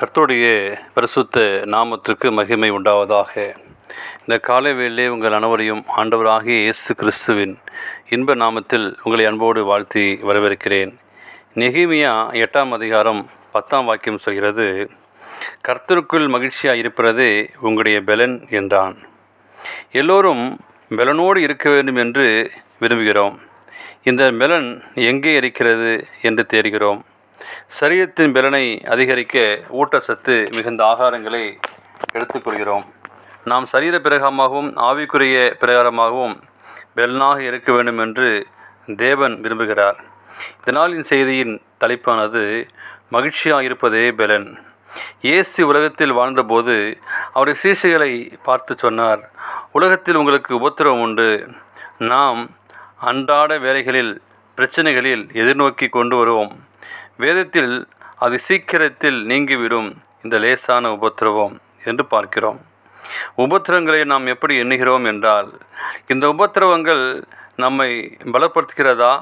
கர்த்தருடைய பரிசுத்த நாமத்திற்கு மகிமை உண்டாவதாக. இந்த காலை வேளையிலே உங்கள் அனைவரையும் ஆண்டவராகிய இயேசு கிறிஸ்துவின் இன்ப நாமத்தில் உங்களை அன்போடு வாழ்த்தி வரவேற்கிறேன். நெகிமியா எட்டாம் அதிகாரம் பத்தாம் வாக்கியம் சொல்கிறது கர்த்தருக்குள் மகிழ்ச்சியாக இருப்பதே உங்களுடைய பெலன் என்றான். எல்லோரும் பெலனோடு இருக்க வேண்டும் என்று விரும்புகிறோம். இந்த மெலன் எங்கே இருக்கிறது என்று தேடுகிறோம். சரீரத்தின் பலனை அதிகரிக்க ஊட்டச்சத்து மிகுந்த ஆகாரங்களை எடுத்துக்கொள்கிறோம். நாம் சரீர பிரகாரமாகவும் ஆவிக்குரிய பிரகாரமாகவும் பெலனாக இருக்க வேண்டும் என்று தேவன் விரும்புகிறார். இதனாலின் செய்தியின் தலைப்பானது மகிழ்ச்சியாக இருப்பதே பெலன். இயேசு உலகத்தில் வாழ்ந்தபோது அவருடைய சீசைகளை பார்த்து சொன்னார் உலகத்தில் உங்களுக்கு உபத்திரவம் உண்டு. நாம் அன்றாட வேலைகளில் பிரச்சனைகளில் எதிர்நோக்கி கொண்டு வருவோம். வேதத்தில் அது சீக்கிரத்தில் நீங்கிவிடும். இந்த லேசான உபத்திரவம் என்று பார்க்கிறோம். உபத்திரங்களை நாம் எப்படி எண்ணுகிறோம் என்றால் இந்த உபத்திரவங்கள் நம்மை பலப்படுத்துகிறதா?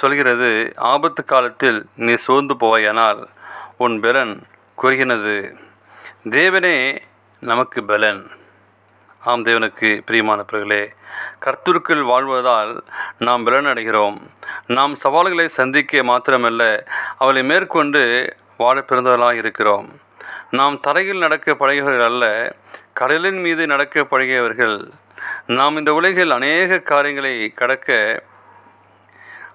சொல்கிறது ஆபத்து காலத்தில் நீ சோர்ந்து போவாயானால் உன் பெலன் குறுகினது தேவனே நமக்கு பலன். ஆம் தேவனுக்கு பிரியமான பிறகுகளே கர்த்தருக்குள் வாழ்வதால் நாம் பலன் அடைகிறோம் நாம் சவால்களை சந்திக்க மாத்திரமல்ல அவளை மேற்கொண்டு வாழ பிறந்தவர்களாக இருக்கிறோம். நாம் தரையில் நடக்க பழகியவர்கள் அல்ல கடலின் மீது நடக்க பழகியவர்கள். நாம் இந்த உலகில் அநேக காரியங்களை கடக்க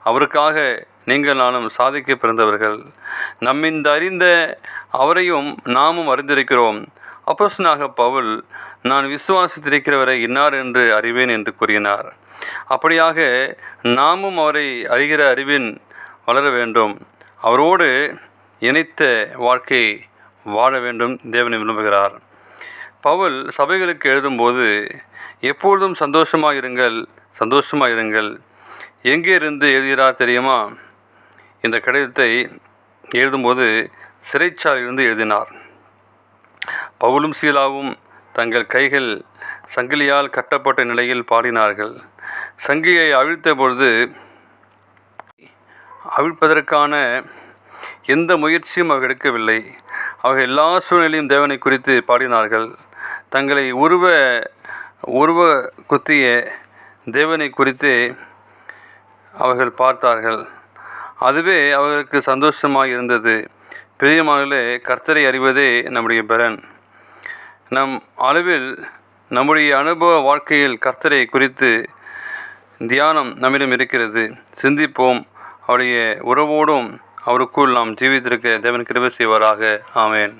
அவருக்காக நீங்கள் நானும் சாதிக்க பிறந்தவர்கள். நம்மிந்த அறிந்த அவரையும் நாமும் அறிந்திருக்கிறோம். அப்போஸ்னாக பவுல் நான் விசுவாசித்திருக்கிறவரை இன்னார் என்று அறிவேன் என்று கூறினார். அப்படியாக நாமும் அவரை அறிகிற அறிவின் வளர வேண்டும். அவரோடு இணைத்த வாழ்க்கை வாழ வேண்டும் தேவனை விரும்புகிறார். பவுல் சபைகளுக்கு எழுதும்போது எப்பொழுதும் சந்தோஷமாக இருங்கள் சந்தோஷமாக இருங்கள் எங்கே இருந்து எழுதுகிறார் தெரியுமா? இந்த கடிதத்தை எழுதும்போது சிறைச்சாலையிலிருந்து எழுதினார். பவுலும் சீலாவும் தங்கள் கைகள் சங்கிலியால் கட்டப்பட்ட நிலையில் பாடினார்கள். சங்கியை அவிழ்த்த பொழுது அவிழ்ப்பதற்கான எந்த முயற்சியும் அவர் எடுக்கவில்லை. அவர்கள் எல்லா சூழ்நிலையும் தேவனை குறித்து பாடினார்கள். தங்களை உருவ உருவ குத்திய தேவனை குறித்து அவர்கள் பார்த்தார்கள். அதுவே அவர்களுக்கு சந்தோஷமாக இருந்தது. பிரியமானே கர்த்தரை அறிவதே நம்முடைய பலன். நம் அளவில் நம்முடைய அனுபவ வாழ்க்கையில் கர்த்தரை குறித்து தியானம் நம்மிடம் இருக்கிறது. சிந்திப்போம். அவருடைய உறவோடும் அவருக்குள் நாம் ஜீவித்திருக்க தேவன் கிருபை செய்வாராக. ஆமேன்.